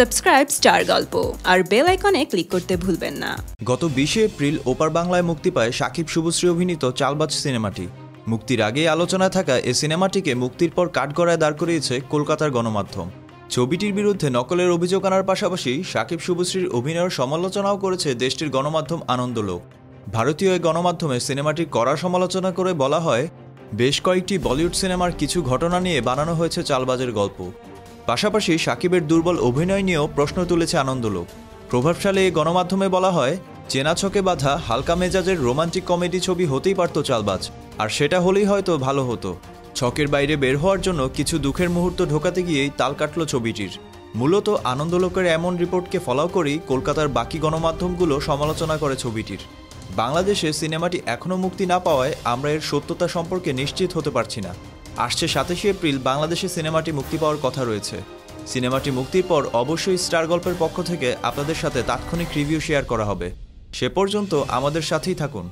Subscribe star গল্প আর bell আইকনে click করতে ভুলবেন না। গত বিশে এপ্রিল ওপার বাংলায় মুক্তি পায় সাকিব শুভশ্রী অভিনীত চালবাজ সিনেমাটি। মুক্তির আগেই আলোচনায় থাকা এ সিনেমাটিকে মুক্তির পর কাঠগড়ায় দাঁড় করিয়েছে কলকাতার গণমাধ্যম। ছবিটির বিরুদ্ধে নকলের অভিযোগ আনার পাশাপাশি সাকিব শুভশ্রীর অভিনয়ের সমালোচনাও করেছে দেশটির গণমাধ্যম আনন্দলোক ভারতীয় এই গণমাধ্যমে সিনেমাটির কড়া সমালোচনা করে বলা হয়, বেশ কয়েকটি বলিউড সিনেমার কিছু ঘটনা নিয়ে বানানো হয়েছে চালবাজের গল্প। পাশাপাশি সাকিবের দুর্বল অভিনয় নিয়েও প্রশ্ন তুলেছে আনন্দলোক। প্রভাবশালী এই গণমাধ্যমে বলা হয়, চেনা ছকে বাঁধা হালকা মেজাজের রোমান্টিক কমেডি ছবি হতেই পারত চালবাজ, আর সেটা হলেই হয়তো ভালো হতো। ছকের বাইরে বের হওয়ার জন্য কিছু দুঃখের মুহূর্ত ঢোকাতে গিয়েই তাল কাটল ছবিটির। মূলত আনন্দলোকের এমন রিপোর্টকে ফলো করেই কলকাতার বাকি গণমাধ্যমগুলো সমালোচনা করে ছবিটির। বাংলাদেশে সিনেমাটি এখনও মুক্তি না পাওয়ায় আমরা এর সত্যতা সম্পর্কে নিশ্চিত হতে পারছি না। আসছে সাতাশে এপ্রিল বাংলাদেশে সিনেমাটি মুক্তি পাওয়ার কথা রয়েছে। সিনেমাটি মুক্তির পর অবশ্যই স্টার গল্পের পক্ষ থেকে আপনাদের সাথে তাৎক্ষণিক রিভিউ শেয়ার করা হবে। সে পর্যন্ত আমাদের সাথেই থাকুন।